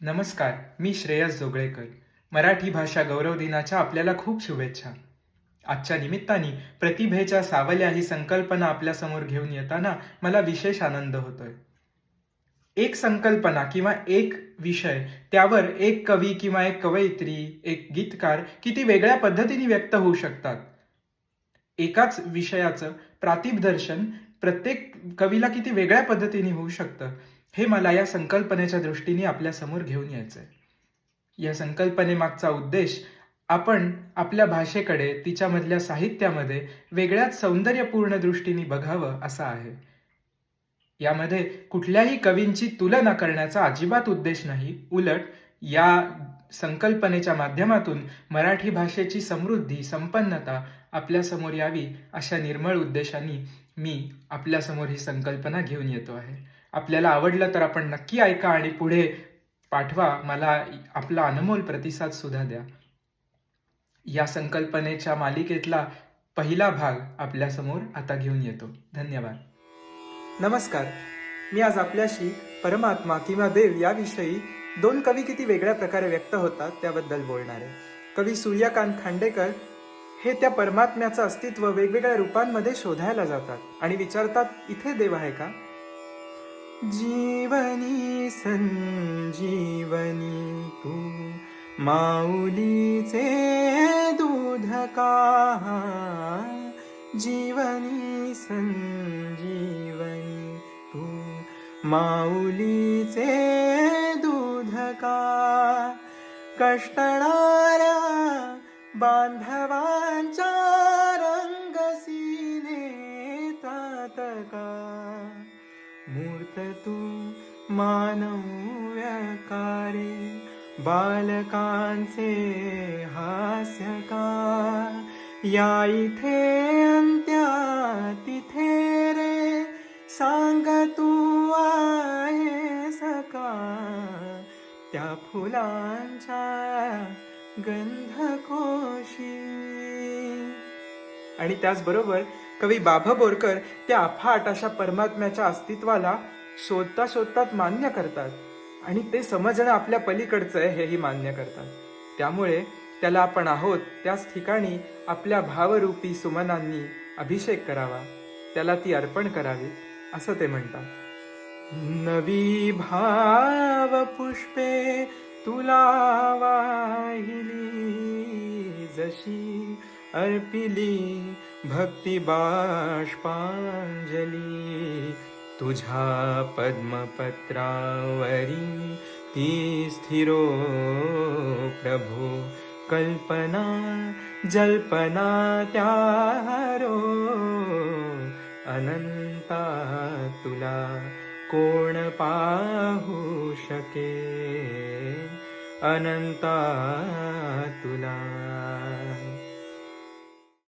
नमस्कार मी श्रेयस जोगळेकर. मराठी भाषा गौरव दिनाच्या आपल्याला खूप शुभेच्छा. आजच्या निमित्ताने प्रतिभेच्या सावल्या ही संकल्पना आपल्यासमोर घेऊन येताना मला विशेष आनंद होतोय. एक संकल्पना किंवा एक विषय त्यावर एक कवी किंवा एक कवयित्री एक गीतकार किती वेगळ्या पद्धतीने व्यक्त होऊ शकतात? एकाच विषयाचं प्रातिपदर्शन प्रत्येक कवीला किती वेगळ्या पद्धतीने होऊ शकतं? हे मला या संकल्पनेच्या दृष्टीने आपल्यासमोर घेऊन यायचंय. या संकल्पनेमागचा उद्देश आपण आपल्या भाषेकडे तिच्यामधल्या साहित्यामध्ये वेगळ्याच सौंदर्यपूर्ण दृष्टीने बघावं असा आहे. यामध्ये कुठल्याही कवींची तुलना करण्याचा अजिबात उद्देश नाही. उलट या संकल्पनेच्या माध्यमातून मराठी भाषेची समृद्धी संपन्नता आपल्यासमोर यावी अशा निर्मळ उद्देशाने मी आपल्यासमोर ही संकल्पना घेऊन येतो आहे. आपल्याला आवडलं तर आपण नक्की ऐका आणि पुढे पाठवा. मला आपला अनमोल प्रतिसाद सुद्धा द्या. या संकल्पनेच्या मालिकेतला पहिला भाग आपल्यासमोर आता घेऊन येतो. धन्यवाद. नमस्कार. मी आज आपल्याशी परमात्मा किंवा देव याविषयी दोन कवी किती वेगळ्या प्रकारे व्यक्त होतात त्याबद्दल बोलणार आहे. कवी सूर्यकांत खांडेकर हे त्या परमात्म्याचं अस्तित्व वेगवेगळ्या रूपांमध्ये शोधायला जातात आणि विचारतात इथे देव आहे का? जीवनी संजीवनी तू माऊलीचे दूध का जीवनी संजीवनी तू माऊलीचे दूध का कष्टणाऱ्या बांधवांच्या मूर्त तू मानव्याकारे बालकांचे हास्यकार. या इथे अंत्या तिथे रे सांग तू आहे सका. त्या फुलांच्या गंधकोशी. आणि त्याचबरोबर कवी बाभा बोरकर त्या अफाट अशा परमात्म्याच्या अस्तित्वाला शोधता शोधतात मान्य करतात. आणि ते समजणं आपल्या पलीकडचं आहे हेही मान्य करतात. त्यामुळे त्याला आपण आहोत त्याच ठिकाणी आपल्या भावरूपी सुमनांनी अभिषेक करावा. त्याला ती अर्पण करावी असं ते म्हणतात. नवी भाव पुष्पे तुला वाहिली. जशी अर्पिली भक्ती बाष्पांजली तुझ्या पद्मपत्रावरी ती स्थिरो प्रभो कल्पना जल्पना त्यारो अनंता तुला कोण पाहू शके अनंता तुला.